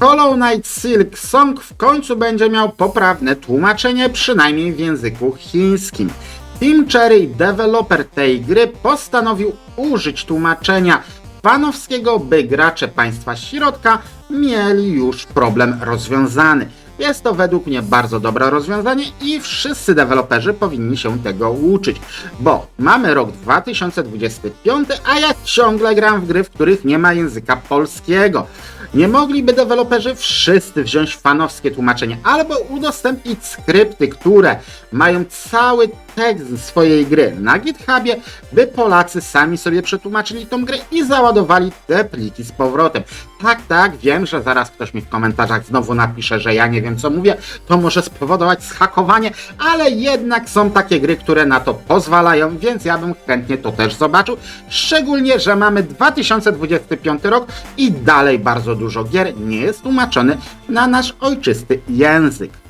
Hollow Knight Silk Song w końcu będzie miał poprawne tłumaczenie, przynajmniej w języku chińskim. Team Cherry, deweloper tej gry, postanowił użyć tłumaczenia fanowskiego, by gracze państwa środka mieli już problem rozwiązany. Jest to według mnie bardzo dobre rozwiązanie i wszyscy deweloperzy powinni się tego uczyć, bo mamy rok 2025, a ja ciągle gram w gry, w których nie ma języka polskiego. Nie mogliby deweloperzy wszyscy wziąć fanowskie tłumaczenie albo udostępnić skrypty, które mają cały tekst swojej gry na GitHubie, by Polacy sami sobie przetłumaczyli tą grę i załadowali te pliki z powrotem. Tak, tak, wiem, że zaraz ktoś mi w komentarzach znowu napisze, że ja nie wiem co mówię, to może spowodować schakowanie, ale jednak są takie gry, które na to pozwalają, więc ja bym chętnie to też zobaczył. Szczególnie, że mamy 2025 rok i dalej bardzo dużo gier nie jest tłumaczony na nasz ojczysty język.